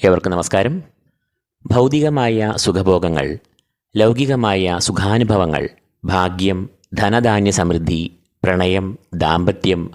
ഏവർക്കും നമസ്കാരം. ഭൗതികമായ സുഖഭോഗങ്ങൾ ലൗകികമായ സുഖാനുഭവങ്ങൾ ഭാഗ്യം ധനധാന്യ സമൃദ്ധി പ്രണയം ദാമ്പത്യം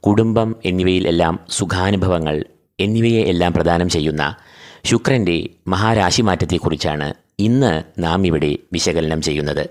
കുടുംബം എന്നിവയിലെല്ലാം സുഖാനുഭവങ്ങൾ എന്നിവയെ എല്ലാം പ്രദാനം ചെയ്യുന്ന ശുക്രന്റെ മഹാരാശിമാറ്റത്തെക്കുറിച്ചാണ് ഇന്ന് നാം ഇവിടെ വിശകലനം ചെയ്യുന്നത്.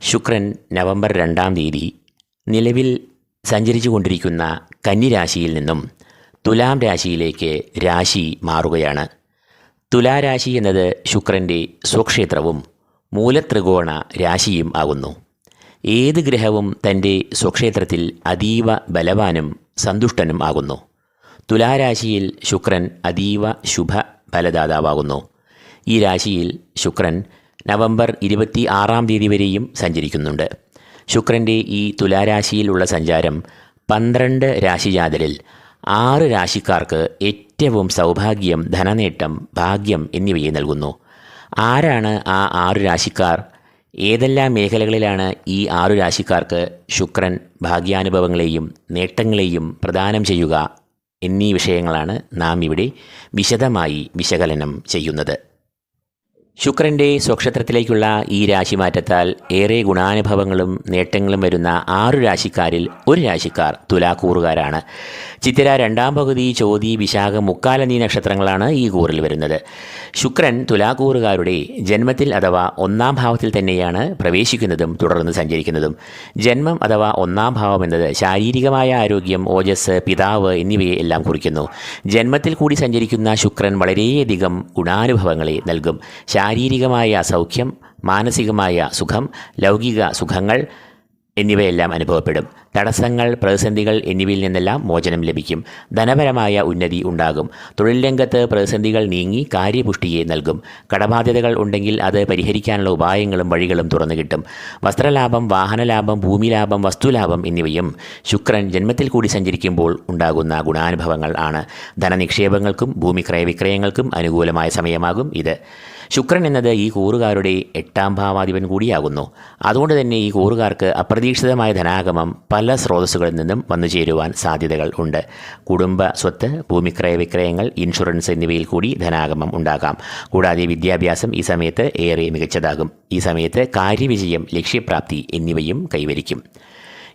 ശുക്രൻ നവംബർ രണ്ടാം തീയതി നിലവിൽ സഞ്ചരിച്ചു കൊണ്ടിരിക്കുന്ന കന്നിരാശിയിൽ നിന്നും തുലാം രാശിയിലേക്ക് രാശി മാറുകയാണ്. തുലാരാശി എന്നത് ശുക്രന്റെ സ്വക്ഷേത്രവും മൂലത്രികോണ രാശിയും ആകുന്നു. ഏത് ഗ്രഹവും തന്റെ സ്വക്ഷേത്രത്തിൽ അതീവ ബലവാനും സന്തുഷ്ടനും ആകുന്നു. തുലാരാശിയിൽ ശുക്രൻ അതീവ ശുഭ ഫലദാതാവാകുന്നു. ഈ രാശിയിൽ ശുക്രൻ നവംബർ ഇരുപത്തി ആറാം തീയതി വരെയും സഞ്ചരിക്കുന്നുണ്ട്. ശുക്രന്റെ ഈ തുലാരാശിയിലുള്ള സഞ്ചാരം പന്ത്രണ്ട് രാശിജാതരിൽ ആറ് രാശിക്കാർക്ക് ഏറ്റവും സൗഭാഗ്യം ധനനേട്ടം ഭാഗ്യം എന്നിവയെ നൽകുന്നു. ആരാണ് ആ ആറു രാശിക്കാർ? ഏതെല്ലാം മേഖലകളിലാണ് ഈ ആറു രാശിക്കാർക്ക് ശുക്രൻ ഭാഗ്യാനുഭവങ്ങളെയും നേട്ടങ്ങളെയും പ്രദാനം ചെയ്യുക എന്നീ വിഷയങ്ങളാണ് നാം ഇവിടെ വിശദമായി വിശകലനം ചെയ്യുന്നത്. ശുക്രന്റെ സ്വക്ഷേത്രത്തിലേക്കുള്ള ഈ രാശിമാറ്റത്താൽ ഏറെ ഗുണാനുഭവങ്ങളും നേട്ടങ്ങളും വരുന്ന ആറു രാശിക്കാരിൽ ഒരു രാശിക്കാർ തുലാക്കൂറുകാരാണ്. ചിത്തിര രണ്ടാം പകുതി ചോതി വിശാഖ മുക്കാൽ എന്നീ നക്ഷത്രങ്ങളാണ് ഈ കൂറിൽ വരുന്നത്. ശുക്രൻ തുലാക്കൂറുകാരുടെ ജന്മത്തിൽ അഥവാ ഒന്നാം ഭാവത്തിൽ തന്നെയാണ് പ്രവേശിക്കുന്നതും തുടർന്ന് സഞ്ചരിക്കുന്നതും. ജന്മം അഥവാ ഒന്നാം ഭാവം എന്നത് ശാരീരികമായ ആരോഗ്യം ഓജസ് പിതാവ് എന്നിവയെ എല്ലാം കുറിക്കുന്നു. ജന്മത്തിൽ കൂടി സഞ്ചരിക്കുന്ന ശുക്രൻ വളരെയധികം ഗുണാനുഭവങ്ങളെ നൽകും. ശാരീരികമായ സൗഖ്യം മാനസികമായ സുഖം ലൗകിക സുഖങ്ങൾ എന്നിവയെല്ലാം അനുഭവപ്പെടും. തടസ്സങ്ങൾ പ്രതിസന്ധികൾ എന്നിവയിൽ നിന്നെല്ലാം മോചനം ലഭിക്കും. ധനപരമായ ഉന്നതി ഉണ്ടാകും. തൊഴിൽ രംഗത്ത് പ്രതിസന്ധികൾ നീങ്ങി കാര്യപുഷ്ടിയെ നൽകും. കടബാധ്യതകൾ ഉണ്ടെങ്കിൽ അത് പരിഹരിക്കാനുള്ള ഉപായങ്ങളും വഴികളും തുറന്നു കിട്ടും. വസ്ത്രലാഭം വാഹനലാഭം ഭൂമിലാഭം വസ്തുലാഭം എന്നിവയും ശുക്രൻ ജന്മത്തിൽ കൂടി സഞ്ചരിക്കുമ്പോൾ ഉണ്ടാകുന്ന ഗുണാനുഭവങ്ങൾ ആണ്. ധനനിക്ഷേപങ്ങൾക്കും ഭൂമി ക്രയവിക്രയങ്ങൾക്കും അനുകൂലമായ സമയമാകും ഇത്. ശുക്രൻ എന്നത് ഈ കൂറുകാരുടെ എട്ടാം ഭാവാധിപൻ കൂടിയാകുന്നു. അതുകൊണ്ട് തന്നെ ഈ കൂറുകാർക്ക് അപ്രതീക്ഷിതമായ ധനാഗമം പല സ്രോതസ്സുകളിൽ നിന്നും വന്നു ചേരുവാൻ സാധ്യതകൾ ഉണ്ട്. കുടുംബ സ്വത്ത് ഭൂമിക്രയ വിക്രയങ്ങൾ ഇൻഷുറൻസ് എന്നിവയിൽ കൂടി ധനാഗമം ഉണ്ടാകാം. കൂടാതെ വിദ്യാഭ്യാസം ഈ സമയത്ത് ഏറെ മികച്ചതാകും. ഈ സമയത്ത് കാര്യവിജയം ലക്ഷ്യപ്രാപ്തി എന്നിവയും കൈവരിക്കും.